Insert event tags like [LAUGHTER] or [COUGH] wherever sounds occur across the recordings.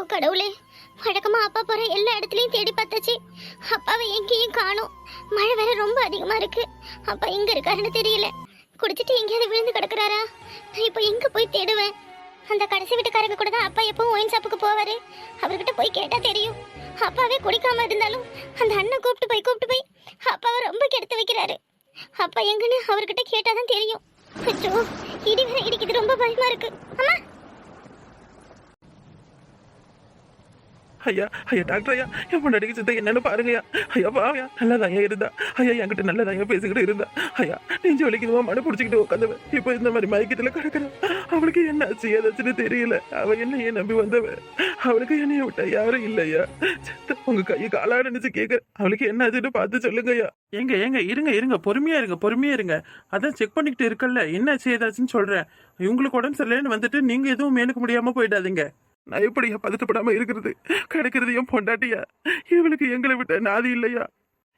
ஐயோ கடவுளே. வழக்கமா அப்பா போற எல்லா இடத்துலயும் தேடி பார்த்தாச்சு. அப்பாவை எங்கேயும் காணோம். மழை வேற ரொம்ப அதிகமா இருக்கு. அப்பா எங்க இருக்காருன்னு தெரியல. குடிச்சிட்டு எங்கேயாவது விழுந்து கிடக்குறாரா? நான் இப்போ எங்க போய் தேடுவேன்? அந்த கடைசி வீட்டுக்காரங்க கூட தான் அப்பா எப்பவும் ஒயின் ஷாப்புக்கு போவாரு. அவர்கிட்ட போய் கேட்டா தெரியும். அப்பாவே குடிக்காம இருந்தாலும் அந்த அண்ணன் கூப்பிட்டு போய் கூப்பிட்டு போய் அப்பாவை ரொம்ப கெடுத்து வைக்கிறாரு. அப்பா எங்கன்னு அவர்கிட்ட கேட்டாதான் தெரியும். இடி வேற இடிக்குது. ரொம்ப பயமா இருக்கு. அம்மா ஐயா ஐயா டாக்டர் ஐயா என் பொண்டாட்டிக்கு சித்த என்னன்னு பாருங்கய்யா ஐயா. பாவையா ஐயா இருந்தா. ஐயா என்கிட்ட நல்லதாங்க பேசிக்கிட்டு இருந்தா. ஐயா நெஞ்சு வலிக்குதுமா மனு பிடிச்சிக்கிட்டு உட்காந்துவேன் இப்போ இந்த மாதிரி மயக்கத்தில் கிடக்குறா. அவளுக்கு என்ன ஆச்சு ஏதாச்சுன்னு தெரியல. அவ என்னையே நம்பி வந்தவ. அவளுக்கு என்னைய விட்டா யாரும் இல்லையா சித்த உங்க கையை காலாட நினைச்சு கேட்க அவளுக்கு என்ன ஆச்சுன்னு பார்த்து சொல்லுங்க ஐயா. எங்க ஏங்க இருங்க இருங்க. பொறுமையா இருங்க பொறுமையா இருங்க. அதான் செக் பண்ணிக்கிட்டு இருக்கல்ல. என்ன ஆச்சு ஏதாச்சுன்னு சொல்றேன். இவங்களுக்கு உடம்பு சரியில்லைன்னு வந்துட்டு நீங்க எதுவும் மேலுக்கு முடியாம போயிடாதீங்க. நான் எப்படியா பதட்டப்படாம இருக்கிறது? கிடைக்கிறது என் பொண்டாட்டியா? இவளுக்கு எங்களை விட்ட நாதி இல்லையா?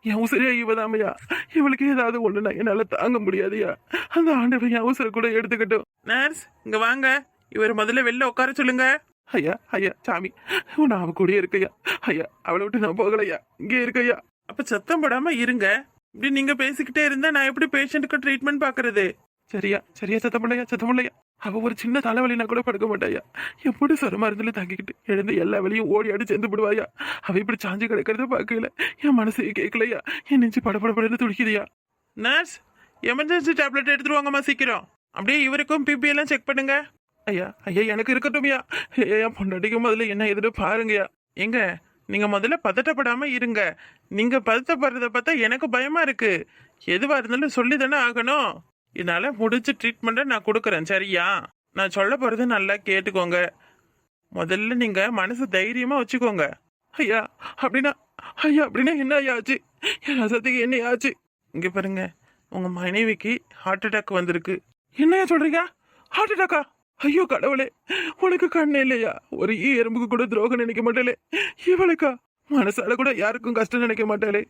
என் உசிரியா இவதாமையா? இவளுக்கு ஏதாவது ஒண்ணுனா என்னால தாங்க முடியாதுயா? அந்த ஆண்டவன் என் உசுரை கூட எடுத்துக்கிட்டோம். நர்ஸ் இங்க வாங்க. இவர் முதல்ல வெளில உட்கார சொல்லுங்க. ஐயா ஐயா சாமி நான் அவ கூடயே இருக்கையா? ஐயா அவளை விட்டு நான் போகலையா? இங்கே இருக்கையா? அப்ப சத்தம் போடாம இருங்க. இப்படி நீங்க பேசிக்கிட்டே இருந்தா நான் எப்படி பேஷண்ட்டுக்கு ட்ரீட்மெண்ட் பாக்குறது? சரியா சரியா சத்தமில்லையா சத்தமில்லையா? அவள் அவ ஒரு சின்ன தலைவலினா கூட படுக்க மாட்டாயா எப்படி சொரமா இருந்தாலும் தங்கிக்கிட்டு எழுந்து எல்லா வழியும் ஓடி ஆடி சேர்ந்து விடுவாயா அவ இப்படி சாஞ்சு கிடக்கிறத பார்க்கல. என் மனசு கேட்கலையா என் நெஞ்சு படப்படப்படன்னு துடிக்குதியா நர்ஸ் எமர்ஜென்சி டேப்லெட் எடுத்துட்டு வாங்கம்மா சீக்கிரம். அப்படியே இவருக்கும் பிபி எல்லாம் செக் பண்ணுங்க. ஐயா ஐயா எனக்கு இருக்கட்டும்யா. ஐயா என் பொண்டாட்டிக்கு முதல்ல என்ன எதுன்னு பாருங்கய்யா. எங்க நீங்க முதல்ல பதட்டப்படாம இருங்க. நீங்க பதட்டப்படுறத பார்த்தா எனக்கு பயமா இருக்கு. எதுவா இருந்தாலும் சொல்லி தானே ஆகணும். என்னால் முடிச்ச ட்ரீட்மெண்ட்டை நான் கொடுக்குறேன். சரியா? நான் சொல்ல போகிறது நல்லா கேட்டுக்கோங்க. முதல்ல நீங்கள் மனசு தைரியமாக வச்சுக்கோங்க. ஐயா அப்படின்னா ஐயா அப்படின்னா என்ன ஐயா ஆச்சு? என் ரசத்துக்கு என்ன ஆச்சு? இங்கே பாருங்க உங்கள் மனைவிக்கு ஹார்ட் அட்டாக் வந்திருக்கு. என்னையா சொல்கிறீங்க ஹார்ட் அட்டாக்கா ஐயோ கடவுளே உனக்கு கண்ணு இல்லையா? ஒரு ஈ எறும்புக்கு கூட துரோகம் நினைக்க மாட்டேலே இவளுக்கா? மனசால கூட யாருக்கும் கஷ்டம் நினைக்க மாட்டாளே.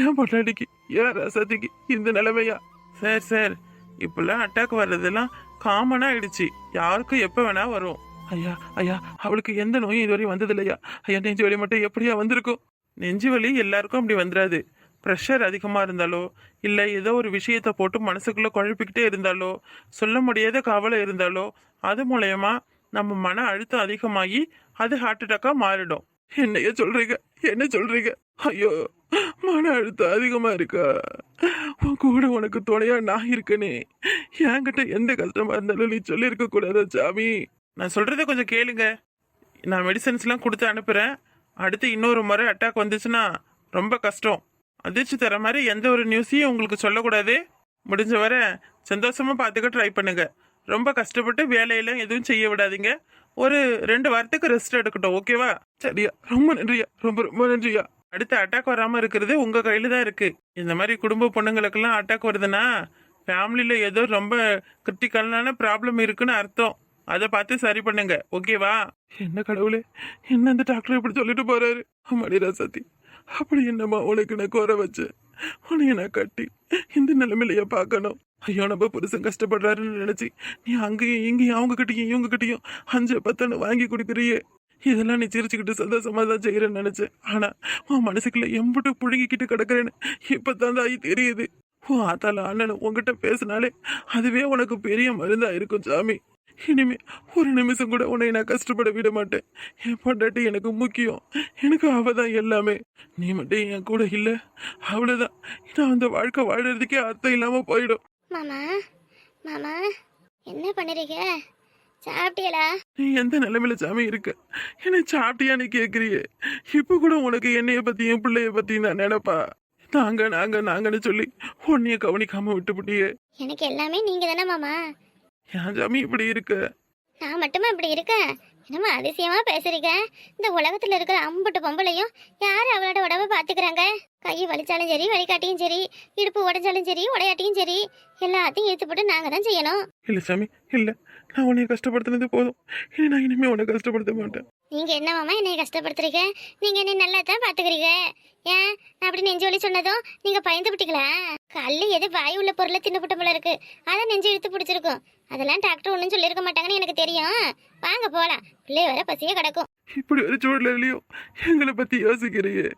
என் பொட்டாடிக்கு என் ரசத்துக்கு இந்த நிலைமையா? சார் சார் இப்பெல்லாம் அட்டாக் வர்றதெல்லாம் காமன் ஆயிடுச்சு. யாருக்கும் எப்போ வேணா வரும். ஐயா ஐயா அவளுக்கு எந்த நோயும் இதுவரை வந்தது இல்லையா ஐயா நெஞ்சு வலி மட்டும் எப்படியா வந்திருக்கும்? நெஞ்சு வலி எல்லாருக்கும் அப்படி வந்துடாது ப்ரெஷர் அதிகமாக இருந்தாலோ இல்லை ஏதோ ஒரு விஷயத்தை போட்டு மனசுக்குள்ளே குழப்பிக்கிட்டே இருந்தாலோ சொல்ல முடியாத கவலை இருந்தாலோ அது மூலயமா நம்ம மன அழுத்தம் அதிகமாகி அது ஹார்ட் அட்டாக்காக மாறிடும். என்னைய சொல்றீங்க? என்ன சொல்றீங்க? ஐயோ. மன அழுத்தம் அதிகமாக இருக்கா. உன் கூட உனக்கு துணையா நான் இருக்கனே. என்கிட்ட எந்த கஷ்டமாக இருந்தாலும் நீ சொல்லியிருக்க கூடாதா சாமி? நான் சொல்கிறத கொஞ்சம் கேளுங்க. நான் மெடிசன்ஸ்லாம் கொடுத்து அனுப்புகிறேன் அடுத்து இன்னொரு முறை அட்டாக் வந்துச்சுன்னா ரொம்ப கஷ்டம். அதிர்ச்சி தர மாதிரி எந்த ஒரு நியூஸையும் உங்களுக்கு சொல்லக்கூடாது. முடிஞ்ச வரை சந்தோஷமாக பார்த்துக்க ட்ரை பண்ணுங்க. ரொம்ப கஷ்டப்பட்டு வேலையெல்லாம் எதுவும் செய்ய விடாதீங்க. ஒரு ரெண்டு வாரத்துக்கு ரெஸ்ட் எடுக்கட்டும் ஓகேவா சரியா? ரொம்ப நன்றியா? ரொம்ப ரொம்ப நன்றியா? அடுத்து அட்டாக் வராமல் இருக்கிறது உங்க கையில தான் இருக்கு. இந்த மாதிரி குடும்ப பொண்ணுங்களுக்கெல்லாம் அட்டாக் வருதுன்னா ஃபேமிலியில ஏதோ ரொம்ப கிரிட்டிக்கலான ப்ராப்ளம் இருக்குன்னு அர்த்தம். அதை பார்த்து சரி பண்ணுங்க. ஓகேவா என்ன கடவுளே? என்ன அந்த டாக்டர் இப்படி சொல்லிட்டு போறாரு? அம்மாடி சத்தி அப்படி என்னம்மா உனக்கு நான் கோர வச்சு உனைய நான் கட்டி இந்த நிலைமையிலைய பார்க்கணும். ஐயோ நம்ம புருஷன் கஷ்டப்படுறாருன்னு நினைச்சு நீ அங்கேயும் இங்கேயும் அவங்க கிட்டயும் இவங்க கிட்டயும் அஞ்சு பத்தன்னு வாங்கி கொடுக்குறியே. இதெல்லாம் நீ சிரிச்சுக்கிட்டு சந்தோஷமாக தான் செய்கிறேன்னு நினச்சேன். ஆனால் உன் மனசுக்குள்ளே எம்பிட்டு புழுங்கிக்கிட்டு கிடக்குறேன்னு இப்பதான் தாய் தெரியுது. உன் ஆத்தால அண்ணன் உங்ககிட்ட பேசினாலே அதுவே உனக்கு பெரிய மருந்தாக இருக்கும் சாமி. இனிமே ஒரு நிமிஷம் கூட உன்னை நான் கஷ்டப்பட விட மாட்டேன். என் பொண்டாட்டி எனக்கு முக்கியம். எனக்கு அவ தான் எல்லாமே. நீ மட்டும் என் கூட இல்லை. அவ்வளோதான் நான் அந்த வாழ்க்கை வாழறதுக்கே அர்த்தம் இல்லாமல் போயிடும். மாமா மாமா என்ன பண்ணுறீங்க சாப்பிட்டீங்களா நீ எந்த நிலைமையில சாமி இருக்க? என்ன சாப்பிட்டியான்னு கேக்குறியே? இப்ப கூட உனக்கு என்னைய பத்தியும் பிள்ளைய பத்தியும் தான் நினைப்பா? நாங்க நாங்க நாங்கன்னு சொல்லி உன்னைய கவனிக்காம விட்டுப்புட்டியே. எனக்கு எல்லாமே நீங்கள் தானே மாமா. ஏன் சாமி இப்படி இருக்க? நான் மட்டுமா இப்படி இருக்கேன் என்னம்மா அதிசயமா பேசுறீங்க? இந்த உலகத்துல இருக்கிற அம்புட்டு பொம்பளையும் யார் அவளோட உடம்ப பாத்துக்கிறாங்க? கை வலிச்சாலும் சரி வலிக்காட்டியும் சரி இடுப்பு உடைஞ்சாலும் சரி உடையாட்டியும் சரி எல்லாத்தையும் இழுத்து போட்டு நாங்க தான் செய்யணும். இல்ல சாமி இல்ல. நான் உன்னை கஷ்டப்படுத்தினது போதும். இனி நான் இனிமே உன்னை கஷ்டப்படுத்த மாட்டேன். நீங்க என்ன மாமா என்னை கஷ்டப்படுத்துறீங்க? நீங்க என்ன நல்லா தான் பாத்துக்கிறீங்க. ஏன்? நான் அப்படி நெஞ்சு வலி சொன்னதும் நீங்க பயந்து விட்டீங்களா கல்லு எது வாய் உள்ள பொருளை தின்னுபுட்ட போல இருக்கு. அதான் நெஞ்சு இழுத்து பிடிச்சிருக்கும். அதெல்லாம் டாக்டர் ஒன்றும் சொல்லியிருக்க மாட்டாங்கன்னு எனக்கு தெரியும். வாங்க போலாம். பிள்ளை வர பசியே கிடக்கும். இப்படி ஒரு சூழ்நிலையிலையும் எங்களை பத்தி யோசிக்கிறியே.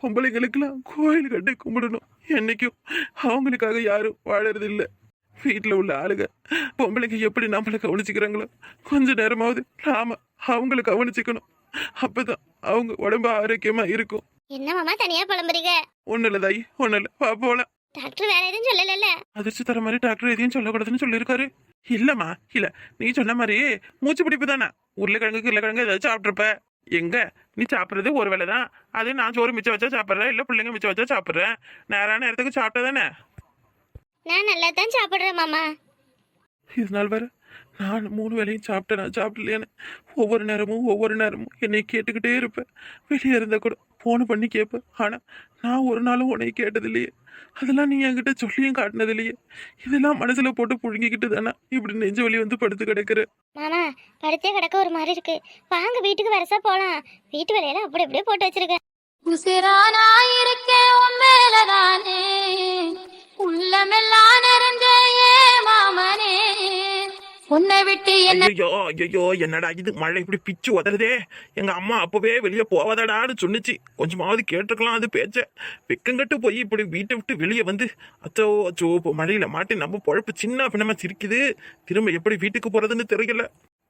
பொம்பளைங்களுக்கெல்லாம் கோயில் கட்டி கும்பிடணும். என்னைக்கும் அவங்களுக்காக யாரும் வாழறது இல்ல வீட்டில் உள்ள ஆளுங்க பொம்பளைங்க எப்படி நம்மளை கவனிச்சுக்கிறாங்களோ? கொஞ்ச நேரமாவது நாம அவங்கள கவனிச்சுக்கணும். அப்பதான் அவங்க உடம்பு ஆரோக்கியமா இருக்கும். என்ன மாமா தனியா புலம்புறீங்க? ஒண்ணு இல்ல தாயி ஒண்ணு இல்ல. வா போலாம். டாக்டர் வேற எதுவும் சொல்லல அதிர்ச்சி தர மாதிரி டாக்டர் எதையும் சொல்லக்கூடாதுன்னு சொல்லியிருக்காரு. இல்லம்மா இல்ல. நீ சொன்ன மாதிரி மூச்சு பிடிப்பு தானே? உருளைக்கிழங்கு கிழக்கிழங்கு ஏதாச்சும் சாப்பிட்ருப்ப எங்க? நீ சாப்பிட்றது ஒரு வேளை தான் அது நான் சோறு மிச்சம் வச்சா சாப்பிட்றேன் இல்ல பிள்ளைங்க மிச்சம் வச்சா சாப்பிட்றேன் நேரான நேரத்துக்கு சாப்பிட்டா தானே? நான் நல்லா தான் சாப்பிடுறேன் மாமா. இது நாள் வர நான் மூணு வேளையும் சாப்பிட்டேன். நான் சாப்பிடலையான்னு ஒவ்வொரு நேரமும் ஒவ்வொரு நேரமும் என்னை கேட்டுக்கிட்டே இருப்பேன். வெளியே இருந்தா கூட ஃபோன் பண்ணி கேட்பேன். ஆனால் நான் ஒரு நாளும் உன்னை கேட்டதில்லையே. அதெல்லாம் நீ என்கிட்ட சொல்லியும் காட்டினது இல்லையே இதெல்லாம் மனசுல போட்டு புழுங்கிக்கிட்டு தானே? இப்படி நெஞ்சு வலி வந்து படுத்து கிடக்குற. மாமா படுத்தே கிடக்க ஒரு மாதிரி இருக்கு. வாங்க வீட்டுக்கு வரசா போலாம். வீட்டு வேலையெல்லாம் அப்படி அப்படியே போட்டு வச்சிருக்கேன். உசிரானா இருக்கேன் உன் மேலதானே. உள்ளமெல்லாம் நிறைஞ்ச மாமனே. உன்னை விட்டு என்ன ஐயோ ஐயோ என்னடா இது? மழை இப்படி பிச்சு உதறதே. எங்க அம்மா அப்பவே வெளியே போவதடான்னு சொன்னுச்சு. கொஞ்சமாவது கேட்டிருக்கலாம் அது பேச்ச. வெக்கங்கட்டு போய் இப்படி வீட்டை விட்டு வெளியே வந்து அச்சோ அச்சோ இப்போ மழையில மாட்டி நம்ம பொழப்பு சின்ன பின்னமா சிரிக்குது. திரும்ப எப்படி வீட்டுக்கு போறதுன்னு தெரியல.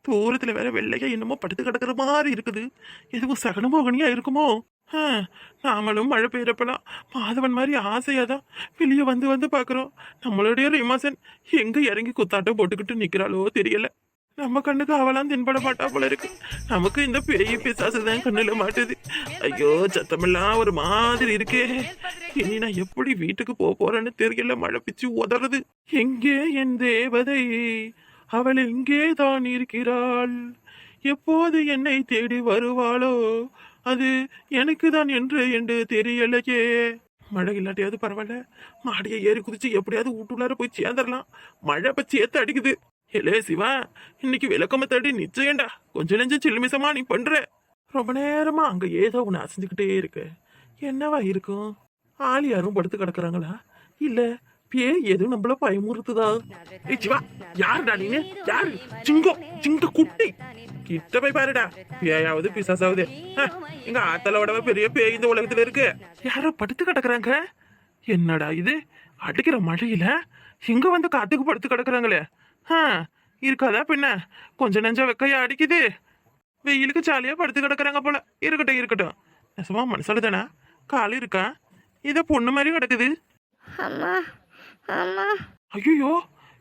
தூரத்துல வேற வெள்ளையா என்னமோ படுத்து கிடக்குற மாதிரி இருக்குது. எதுவும் சகனமோகனியா இருக்குமோ? ஆ, நாமளும் மழை பெய்யறப்பலாம் மாதவன் மாதிரி ஆசையாக தான் வெளியே வந்து வந்து பார்க்குறோம் நம்மளுடைய ரிமாசன் எங்கே இறங்கி குத்தாட்டம் போட்டுக்கிட்டு நிற்கிறாளோ தெரியல. நம்ம கண்ணுக்கு அவளாம் தென்பட மாட்டா போல இருக்கு. நமக்கு இந்த பெரிய பிசாசு தான் கண்ணில் மாட்டுது. ஐயோ சத்தமெல்லாம் ஒரு மாதிரி இருக்கே. இனி நான் எப்படி வீட்டுக்கு போக போறேன்னு தெரியல. மழை பிச்சு உதறது. எங்கே என் தேவதை? அவள் எங்கே தான் இருக்கிறாள். எப்போது என்னை தேடி வருவாளோ? அது எனக்கு தான் என்று என்று தெரியலையே. மழை இல்லாட்டியாவது பரவாயில்ல. மாடியை ஏறி குதிச்சு எப்படியாவது வீட்டுள்ளார போய் சேர்ந்துடலாம். மழை பச்சி ஏத்த அடிக்குது. ஏலே சிவா இன்னைக்கு விளக்கம தேடி நிச்சயம்டா. கொஞ்சம் நெஞ்சம் சில்லுமிசமா நீ பண்ற. ரொம்ப நேரமா அங்க ஏதோ ஒன்று அசைஞ்சுக்கிட்டே இருக்கு. என்னவா இருக்கும்? ஆள் யாரும் படுத்து கிடக்குறாங்களா? இல்ல பேய் எதுவும் நம்மள பயமுறுத்துதா? சிவா யாருடா நீனு? யாரு? சிங்கம் சிங்க குட்டி. கிட்ட போய் பாருடா. பேயாவது பிசாசாவது. எங்க ஆத்தலோட பெரிய பேய் இந்த உலகத்துல இருக்கு. யாரோ படுத்து கிடக்குறாங்க. என்னடா இது? அடிக்கிற மழையில இங்க வந்து காத்துக்கு படுத்து கிடக்குறாங்களே. இருக்காதா பின்ன? கொஞ்ச நெஞ்ச வெக்கையா அடிக்குது. வெயிலுக்கு ஜாலியா படுத்து கிடக்குறாங்க போல. இருக்கட்டும் இருக்கட்டும். நெசமா மனசால தானே? கால் இருக்கா? இத பொண்ணு மாதிரி கிடக்குது. ஐயோ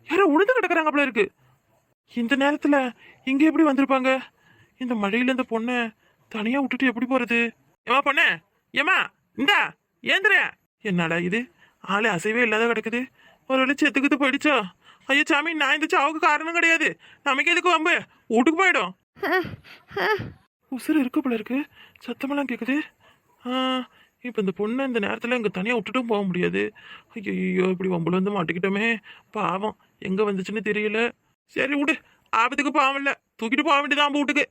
யாரோ உழுந்து கிடக்குறாங்க போல இருக்கு. இந்த நேரத்துல இங்க எப்படி வந்திருப்பாங்க? இந்த மழையில இந்த பொண்ணை தனியா விட்டுட்டு எப்படி போறது? ஏமா பொண்ணு? ஏமா இந்தா ஏந்திர. என்னடா இது? ஆளு அசைவே இல்லாத கிடக்குது. ஒரு வேளை செத்துக்குத்து போயிடுச்சோ? ஐயோ சாமி நான் இந்த சாவுக்கு காரணம் கிடையாது. நமக்கு எதுக்கு வம்பு? வீட்டுக்கு போயிடும். உசுறு இருக்கு போல இருக்கு. சத்தமெல்லாம் கேட்குது இப்போ இந்த பொண்ணை இந்த நேரத்தில் இங்கே தனியாக விட்டுட்டும் போக முடியாது. ஐயோ இப்படி வம்புல வந்து மாட்டிக்கிட்டோமே. பாவம். எங்கே வந்துச்சுன்னு தெரியல. சரி விடு. ஆபத்துக்கு பாவம் இல்லை. தூக்கிட்டு போக வேண்டியதான் வீட்டுக்கு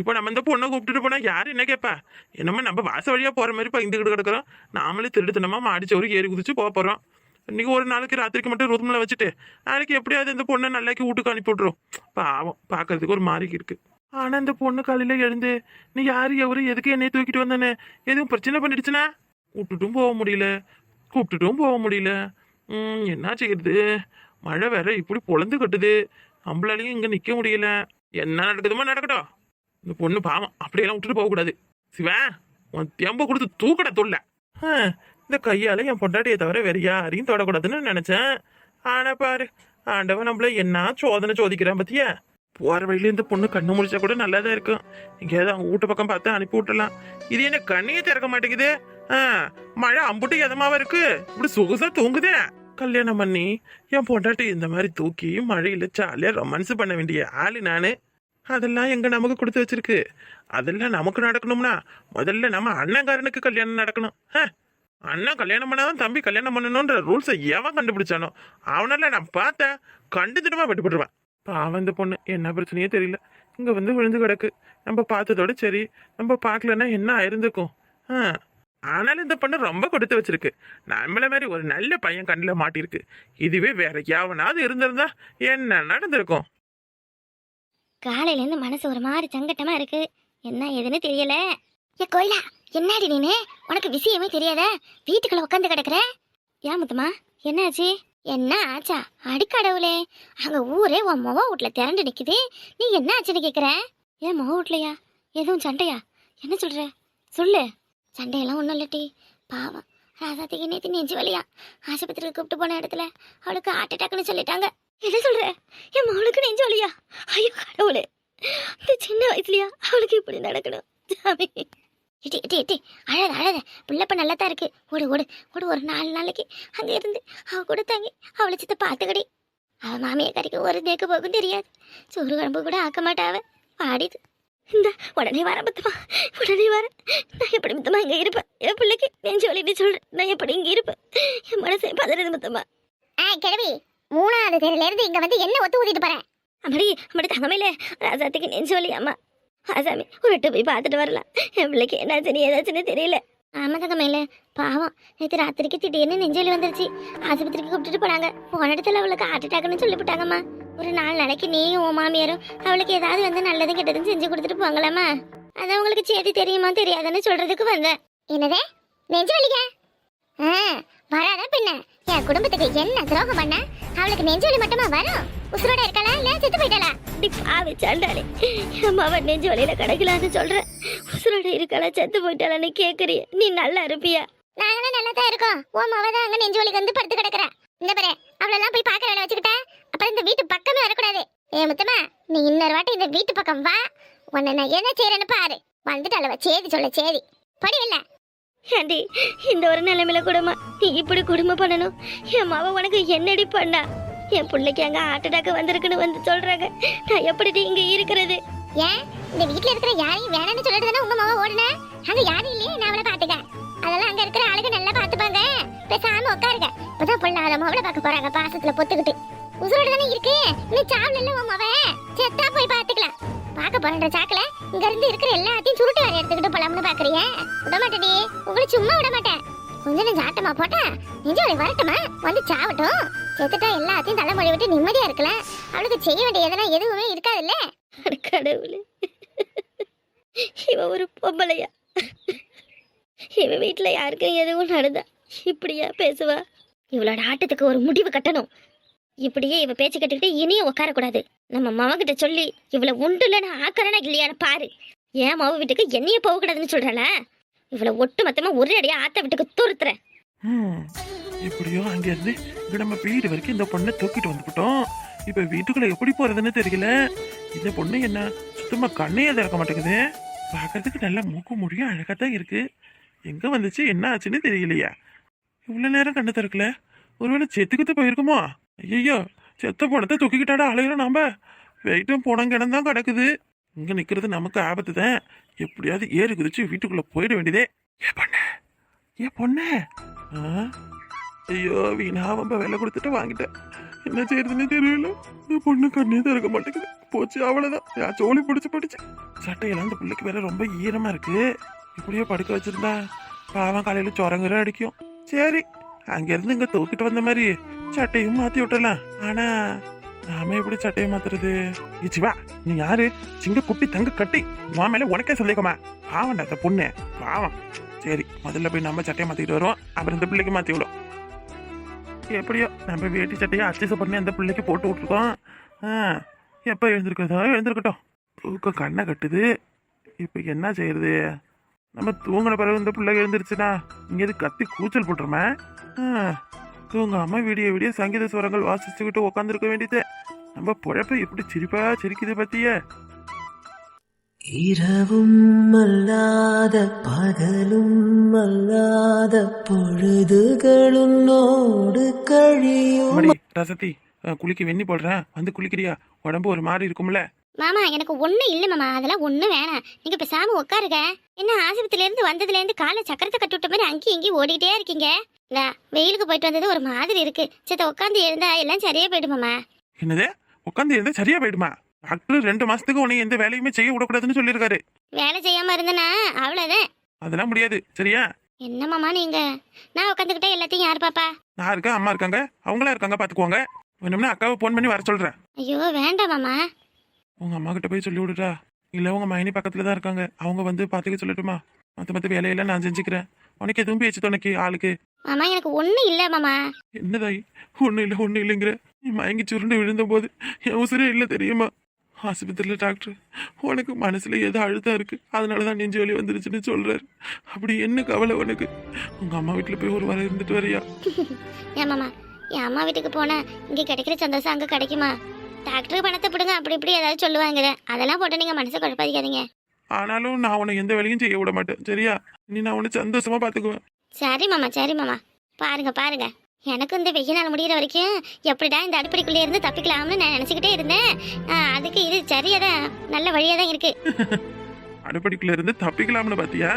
இப்போ நம்ம இந்த பொண்ணை கூப்பிட்டுட்டு போனால் யார் என்ன கேட்பா என்னமோ நம்ம வாச வழியாக போகிற மாதிரி பயந்துக்கிட்டு கிடக்குறோம். நாமளே திருட்டுத்தனமாக மாடிச்சவரு ஏறி குதிச்சு போக போகிறோம் இன்றைக்கி ஒரு நாளைக்கு ராத்திரிக்கு மட்டும் ரூமில் வச்சுட்டு நாளைக்கு எப்படியாவது இந்த பொண்ணை நல்லாக்கி வீட்டுக்கு அனுப்பி விட்ருவோம் பாவம் பார்க்கறதுக்கு ஒரு மாதிரி இருக்குது ஆனால் இந்த பொண்ணு காலையில் எழுந்து நீ யாரு எவரு எதுக்கு என்னைய தூக்கிட்டு வந்தானே எதுவும் பிரச்சனை பண்ணிடுச்சுனா? விட்டுட்டும் போக முடியல. கூப்பிட்டுட்டும் போக முடியல. என்ன செய்யுது மழை வேற இப்படி பொழந்து கட்டுது. நம்மளாலையும் இங்கே நிற்க முடியல. என்ன நடக்குதுமோ நடக்கட்டும். இந்த பொண்ணு பாவம் அப்படியெல்லாம் விட்டுட்டு போகக்கூடாது. சிவா உன் தெம்ப கொடுத்து தூக்கட தொல்ல. இந்த கையால் என் பொண்டாட்டியை தவிர வேற யாரையும் தொடக்கூடாதுன்னு நினச்சேன். ஆனா பாரு ஆண்டவன் நம்மள என்ன சோதனை சோதிக்கிறான் பத்தியா? போகிற வழியில இந்த பொண்ணு கண்ணு முடிச்சா கூட நல்லா தான் இருக்கும். எங்கேயாவது அவங்க வீட்டு பக்கம் பார்த்து அனுப்பி விட்டுலாம் இது என்ன கண்ணையே திறக்க மாட்டேங்குது? ஆ, மழை அம்புட்டு எதமாவா இருக்கு? இப்படி சொகுசா தூங்குதே? கல்யாணம் பண்ணி என் பொண்டாட்டி இந்த மாதிரி தூக்கி மழையில் ஜாலியா ரொமான்ஸ் பண்ண வேண்டிய ஆளு நான். அதெல்லாம் எங்கே நமக்கு கொடுத்து வச்சிருக்கு. அதெல்லாம் நமக்கு நடக்கணும்னா முதல்ல நம்ம அண்ணங்காரனுக்கு கல்யாணம் நடக்கணும். ஹ, அண்ணன் கல்யாணம் பண்ணாதான் தம்பி கல்யாணம் பண்ணணுன்ற ரூல்ஸை எவன் கண்டுபிடிச்சானோ அவனால நான் பார்த்தேன் கண்டு தினமா வெட்டுப்பட்டுருவேன். பாவம் இந்த பொண்ணு என்ன பிரச்சனையே தெரியல. இங்கே வந்து விழுந்து கிடக்கு. நம்ம பார்த்ததோட சரி. நம்ம பார்க்கலன்னா என்ன ஆயிருந்துக்கும் ஆ ஆனாலும் இந்த பொண்ணு ரொம்ப கொடுத்து வச்சிருக்கு. நம்மள மாதிரி ஒரு நல்ல பையன் கண்ணில் மாட்டியிருக்கு. இதுவே வேற யாவனாவது இருந்திருந்தா என்ன நடந்திருக்கும்? காலையிலேருந்து மனசு ஒரு மாதிரி சங்கட்டமா இருக்கு. என்ன ஏதுன்னு தெரியல. ஏ கோயிலா என்னடி நீனு? உனக்கு விஷயமே தெரியாத? வீட்டுக்குள்ள உட்காந்து கிடக்குற? ஏன் முத்தம்மா என்னாச்சு? என்ன ஆச்சா? அடிக்கடவுளே. அங்க ஊரே உன் முக வீட்ல திரண்டு நிக்குது. நீ என்ன ஆச்சுன்னு கேக்குற? ஏன் முக வீட்லையா எதுவும் சண்டையா? என்ன சொல்ற? சொல்லு. சண்டையெல்லாம் ஒன்றும் இல்லட்டி பாவம். ராசாத்திக்கு நேற்று நெஞ்சு வழியா ஆஸ்பத்திரிக்கு கூப்பிட்டு போன இடத்துல அவளுக்கு ஹார்ட் அட்டாக்னு சொல்லிட்டாங்க. என்ன சொல்ற? என் மகளுக்கு நெஞ்சு வழியா ஐயோ கடவுளே. இந்த சின்ன வயசுலயா அவளுக்கு இப்படி நடக்கணும்? சாமி. இட்டி இட்டி இட்டி அழாத அழாத. பிள்ளைப்ப நல்லா தான் இருக்கு. ஓடு ஓடு. ஓடு ஒரு நாலு நாளைக்கு அங்கே இருந்து அவ கூட தங்கி அவளை சித்த பார்த்துக்கடி. அவள் மாமியை கறிக்கு ஒரு தேக்கு போகும் தெரியாது. சோறு குழம்பு கூட ஆக்க மாட்டாவ பாடிது இந்த உடனே வர பத்தமா உடனே வர. நான் எப்படி முத்தமா இங்க இருப்பேன்? என் பிள்ளைக்கு நெஞ்சு வலின்னு சொல்றேன். நான் எப்படி இங்க இருப்பேன்? என் மனசை பதறது முத்தமா ஆ கிழவி மூணாவது தெருல இருந்து இங்க வந்து என்ன ஒத்து ஊதிட்டு போறேன் அப்படி அப்படி தங்கமையில ராசாத்துக்கு நெஞ்சு வலி அம்மா. ஆசாமி விட்டு போய் பார்த்துட்டு வரலாம் என் பிள்ளைக்கு என்னாச்சுன்னு ஏதாச்சுன்னு தெரியல. ஆமா தங்கமையில பாவம். நேற்று ராத்திரிக்கு திடீர்னு நெஞ்சலி வந்துருச்சு. ஆஸ்பத்திரிக்கு கூப்பிட்டுட்டு போனாங்க. போன இடத்துல அவளுக்கு ஹார்ட் அட்டாக்னு சொல்லிவிட்டாங்கம்மா. ஒரு நாலு நாளைக்கு நீயும் உன் மாமியாரும் அவளுக்கு ஏதாவது வந்து நல்லதும் கெட்டதும் செஞ்சு கொடுத்துட்டு போங்களாம்மா அது உங்களுக்கு செய்தி தெரியுமா தெரியாதுன்னு சொல்றதுக்கு வந்தேன். என்னதே? நெஞ்சு வலிக்க? ஆ வராத பின்ன என் குடும்பத்துக்கு என்ன துரோகம் பண்ண? அவளுக்கு நெஞ்சு வலி மட்டுமா வரும்? உசுரோட இருக்காளா இல்ல செத்து போயிட்டாளா? பாவி சாண்டாளே அவன் நெஞ்சு வலியில கிடக்கலான்னு சொல்றேன். உசுரோட இருக்காளா செத்து போயிட்டாளான்னு கேக்குறிய. நீ நல்லா இருப்பியா? நாங்களும் நல்லா தான் இருக்கோம். உன் மவ தான் அங்க நெஞ்சு வலிக்கு வந்து படுத்து கிடக்குறா இந்த பாரு அவளெல்லாம் போய் பார்க்க வேலை வச்சுக்கிட்ட அப்புறம் இந்த வீட்டு பக்கமே வரக்கூடாது ஏ முத்தமா நீ இன்னொரு வாட்டி இந்த வீட்டு பக்கம் வா. உன்னை நான் என்ன செய்யறேன்னு பாரு. வந்துட்டு அளவ சேதி சொல்ல சேதி. படி இல்ல ஏண்டி இந்த ஒரு நிலைமையில கூடமா நீ இப்படி குடும்பம் பண்ணணும்? என் மாவ உனக்கு என்னடி பண்ணா? என் பிள்ளைக்கு அங்க ஹார்ட் அட்டாக் வந்திருக்குன்னு வந்து சொல்றாங்க. நான் எப்படி இங்க இருக்கிறது? ஏன்? இந்த வீட்ல இருக்கிற யாரையும் வேணாம்னு சொல்லிட்டு தானே உங்க மாவ ஓடுன? அங்க யாரும் இல்லையே நான் அவளை பாத்துக்க அதெல்லாம் அங்க இருக்கிற ஆளுங்க நல்லா பாத்துப்பாங்க பேசாம உட்காருங்க. இப்பதான் பொண்ணாத மாவளை பார்க்க போறாங்க. பாசத்துல பொத்துக்கிட்டு. உசுரோட தானே இருக்கு? நீ சாவல இல்ல உன் மாவ. செத்தா போய் பாத்துக்கலாம் பார்க்க போறன்ற சாக்கல. இங்க இருந்து இருக்கிற எல்லாத்தையும் சுருட்டு வர எடுத்துக்கிட்டு போலாம்னு பாக்குறியா. விட மாட்டேடி. உங்களை சும்மா விட மாட்டேன். கொஞ்ச நெஞ்சு ஆட்டமா போட்டா நெஞ்சு வரட்டுமா? வந்து சாவட்டும். செத்துட்டா எல்லாத்தையும் தலைமொழி விட்டு நிம்மதியா இருக்கலாம். அவளுக்கு செய்ய வேண்டிய எதனா எதுவுமே இருக்காதுல்ல? கடவுளே. இவ ஒரு பொம்பளையா. இவ வீட்டுல யாருக்கும் எதுவும் நடந்தா இப்படியா பேசுவா? இவளோட ஆட்டத்துக்கு ஒரு முடிவு கட்டணும். இப்படியே இவ பேச்சு கட்டுக்கிட்டு இனியும் உட்காரக்கூடாது நம்ம மவகிட்ட சொல்லி இவளை இல்லைன்னு ஆக்கறனா இல்லையான்னு பாரு. ஏன் மவ வீட்டுக்கு என்னைய போகக்கூடாதுன்னு சொல்றல? இவளை ஒட்டு மொத்தமா ஒரு அடியா ஆத்த வீட்டுக்கு துருத்துறேன். ஹம், எப்படியோ அங்கேருந்து நம்ம வீடு வரைக்கும் இந்த பொண்ணை தூக்கிட்டு வந்துவிட்டோம் இப்போ வீட்டுக்குள்ள எப்படி போறதுன்னு தெரியல. இந்த பொண்ணு என்ன சுத்தமா கண்ணையே திறக்க மாட்டேங்குது. பார்க்கறதுக்கு நல்ல மூக்கு முடியும் அழகா தான் இருக்கு. எங்க வந்துச்சு என்ன ஆச்சுன்னு தெரியலையா. இவ்வளவு நேரம் கண்ணு திறக்கல. ஒருவேளை செத்துக்கிட்டு போயிருக்குமோ? ஐயோ செத்த பணத்தை தூக்கிக்கிட்டாடா அலையிறோம் நாம? வெயிட்டும் போனம் கிடந்தான் கிடக்குது. இங்க நிக்கிறது நமக்கு ஆபத்து தான். எப்படியாவது ஏறி குதிச்சு வீட்டுக்குள்ள போயிட வேண்டியதே. ஏ பொண்ணு ஏ பொண்ணு? ஆ? ஐயோ வீணா ரொம்ப விலை கொடுத்துட்டு வாங்கிட்டேன். என்ன செய்யறதுன்னு தெரியல. இந்த பொண்ணு கண்ணே திறக்க மாட்டேங்குது. போச்சு அவ்வளவுதான். என் சோழி பிடிச்சி பிடிச்சி. சட்டையெல்லாம் இந்த பிள்ளைக்கு வேற ரொம்ப ஈரமா இருக்கு. இப்படியே படுக்க வச்சிருந்தா பாவம் காலையில சொரங்குற அடிக்கும். சரி அங்கிருந்து இங்க தூக்கிட்டு வந்த மாதிரி சட்டையும் மாத்தி விட்டலாம் ஆனா நாம எப்படி சட்டையை மாத்துறது? ஏ சிவா நீ யாரு? சிங்க குட்டி தங்க கட்டி. உன் மேல உனக்கே சந்தேகமா பாவம் அந்த பொண்ணு. பாவம். சரி முதல்ல போய் நம்ம சட்டையை மாத்திட்டு வருவோம். அப்புறம் இந்த பிள்ளைக்கு மாத்தி விடும் எப்படியோ நம்ம வேட்டி சட்டையை அச்சஸ் பண்ணி அந்த பிள்ளைக்கு போட்டு விட்டுருக்கோம். ஆ எப்போ எழுந்திருக்கிறதோ எழுந்திருக்கட்டும். தூக்கம் கண்ணை கட்டுது. இப்போ என்ன செய்யறது? நம்ம தூங்கின பிறகு இந்த பிள்ளை எழுந்திருச்சுன்னா இங்கேது கத்தி கூச்சல் போட்டுருமே? தூங்காம விடிய விடிய சங்கீத சுரங்கள் வாசிச்சுக்கிட்டு உட்காந்துருக்க வேண்டியது. நம்ம பொழப்ப எப்படி சிரிப்பா சிரிக்குது பத்திய? இரவும் அல்லாத பகலும் அல்லாத பொழுதுகளுன்னோடு கழியும். அஹ், குளிக்க வெண்ணி போடுறேன் வந்து குளிக்கிறியா? உடம்பு ஒரு மாதிரி இருக்கும்ல. மாமா எனக்கு ஒண்ணும் இல்ல மாமா. அதெல்லாம் ஒண்ணும் வேணாம். நீங்க பேசாம உட்காருங்க என்ன ஆஸ்பத்திரியில இருந்து வந்ததுல இருந்து காலை சக்கரத்தை கட்டி விட்ட மாதிரி அங்கேயும் இங்கேயும் ஓடிட்டே இருக்கீங்க. இல்ல வெயிலுக்கு போயிட்டு வந்தது ஒரு மாதிரி இருக்கு. சேத்த உட்காந்து எழுந்தா எல்லாம் சரியா போயிடும் மாமா என்னது? உட்காந்து இருந்தா சரியா போயிடுமா? டாக்டர் ரெண்டு மாசத்துக்கு உன்னை எந்த வேலையுமே செய்ய விடக்கூடாதுன்னு சொல்லியிருக்காரு. வேலை செய்யாம இருந்தனா? அவ்வளவுதான். அதெல்லாம் முடியாது. சரியா? என்ன மாமா நீங்க? நான் உட்காந்துக்கிட்டே எல்லாத்தையும் யார் பாப்பா? நான் இருக்கேன் அம்மா இருக்காங்க. அவங்களா இருக்காங்க பாத்துக்குவாங்க. வேணும்னா அக்காவை ஃபோன் பண்ணி வர சொல்றேன். ஐயோ வேண்டாம் மாமா உங்க அம்மா கிட்ட போய் சொல்லி விடுடா இல்ல உங்க மைனி பக்கத்துல தான் இருக்காங்க. அவங்க வந்து பாத்துக்க சொல்லட்டுமா? மத்த மத்த வேலையெல்லாம் நான் செஞ்சுக்கிறேன். உனக்கு எதுவும் பேச்சு துணைக்கு ஆளுக்கு. மாமா எனக்கு ஒண்ணும் இல்ல மாமா. என்னதாய்? ஒண்ணு இல்ல ஒண்ணு இல்லைங்கிற. நீ மயங்கி சுருண்டு விழுந்த போது என் உசுரே இல்ல தெரியுமா? ஆஸ்பத்திரியில டாக்டர் உனக்கு மனசுல ஏதோ அழுத்தம் இருக்கு. அதனாலதான் நெஞ்சு வலி வந்துருச்சுன்னு சொல்றாரு. அப்படி என்ன கவலை உனக்கு? உங்க அம்மா வீட்டுல போய் ஒரு வாரம் இருந்துட்டு வரியா? [LAUGHS] ஏன் மாமா என் அம்மா வீட்டுக்கு போனா இங்க கிடைக்கிற சந்தோஷம் அங்க கிடைக்குமா? டாக்டர் பணத்தை பிடுங்க அப்படி இப்படி ஏதாவது சொல்லுவாங்க அதெல்லாம் போட்டு நீங்க மனசை குழப்பாதீங்க. ஆனாலும் நான் உன்னை எந்த வேலையும் செய்ய விட மாட்டேன் சரியா? நீ நான் உன்னை சந்தோஷமா பாத்துக்குவேன். சரி மாமா சரி மாமா. பாருங்க பாருங்க. எனக்கு இந்த வெயில் நாள் முடியிற வரைக்கும் எப்படிடா இந்த அடுப்படிக்குள்ளே இருந்து தப்பிக்கலாம்னு நான் நினச்சிக்கிட்டே இருந்தேன். அதுக்கு இது சரியாதான் நல்ல வழியாக தான் இருக்கு. [LAUGHS] அடுப்படிக்குள்ள இருந்து தப்பிக்கலாம்னு பாத்தியா?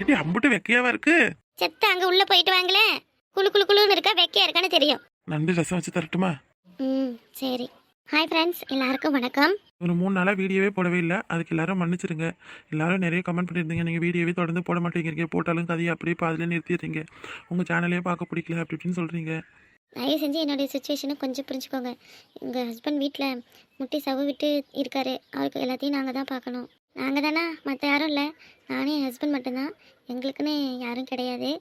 ஏடி அம்புட்டு வெக்கையாவா இருக்கு? செத்த அங்கே உள்ளே போயிட்டு வாங்களேன். குளு குளு குளுன்னு இருக்கா வெக்கையா இருக்கான்னு தெரியும். நண்டு ரசம் வச்சு தரட்டுமா? ம் சரி. ஹாய் ஃப்ரெண்ட்ஸ் எல்லாருக்கும் வணக்கம். ஒரு மூணு நாளாக வீடியோவே போடவே இல்லை. அதுக்கு எல்லாரும் மன்னிச்சிருங்க. எல்லாரும் நிறைய கமெண்ட் பண்ணியிருந்தீங்க நீங்கள் வீடியோவே தொடர்ந்து போட மாட்டேங்கிறீங்க. போட்டாலும் கதையை அப்படியே பாதியிலே நிறுத்திடுறீங்க. உங்கள் சேனலே பார்க்க பிடிக்கல அப்படி இப்படின்னு சொல்கிறீங்க தயவு செஞ்சு என்னுடைய சுச்சுவேஷனை கொஞ்சம் புரிஞ்சுக்கோங்க. எங்கள் ஹஸ்பண்ட் வீட்டில் முட்டி சவு விட்டு இருக்காரு. அவருக்கு எல்லாத்தையும் நாங்கள் தான் பார்க்கணும். நாங்கள் தானே? மற்ற யாரும் இல்லை. நானும் என் ஹஸ்பண்ட் மட்டும்தான். எங்களுக்குன்னு யாரும் கிடையாது.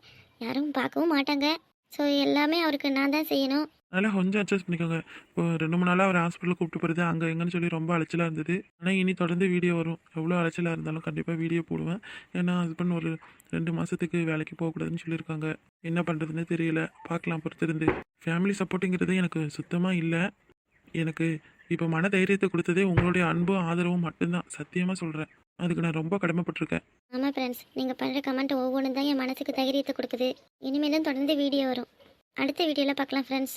யாரும் பார்க்கவும் மாட்டாங்க. ஸோ எல்லாமே அவருக்கு நான் தான் செய்யணும். அதனால் கொஞ்சம் அட்ஜஸ்ட் பண்ணிக்கோங்க. இப்போ ரெண்டு மூணு நாளாக அவர் ஹாஸ்பிட்டல் கூப்பிட்டு போகிறது அங்கே எங்கன்னு சொல்லி ரொம்ப அலைச்சலாக இருந்தது. ஆனால் இனி தொடர்ந்து வீடியோ வரும். எவ்வளோ அலைச்சலாக இருந்தாலும் கண்டிப்பாக வீடியோ போடுவேன். ஏன்னா ஹஸ்பண்ட் ஒரு ரெண்டு மாதத்துக்கு வேலைக்கு போகக்கூடாதுன்னு சொல்லியிருக்காங்க. என்ன பண்ணுறதுன்னு தெரியல. பார்க்கலாம் பொறுத்திருந்து. ஃபேமிலி சப்போர்ட்டுங்கிறது எனக்கு சுத்தமாக இல்லை. எனக்கு இப்போ மன தைரியத்தை கொடுத்ததே உங்களுடைய அன்பும் ஆதரவும் மட்டும்தான். சத்தியமாக சொல்கிறேன் அதுக்கு நான் ரொம்ப கடமைப்பட்டிருக்கேன். ஆமாம் ஃப்ரெண்ட்ஸ் நீங்கள் பண்ணுற கமெண்ட் ஒவ்வொன்றும் தான் என் மனசுக்கு தைரியத்தை கொடுக்குது. இனிமேலும் தொடர்ந்து வீடியோ வரும். அடுத்த வீடியோவில் பார்க்கலாம் ஃப்ரெண்ட்ஸ்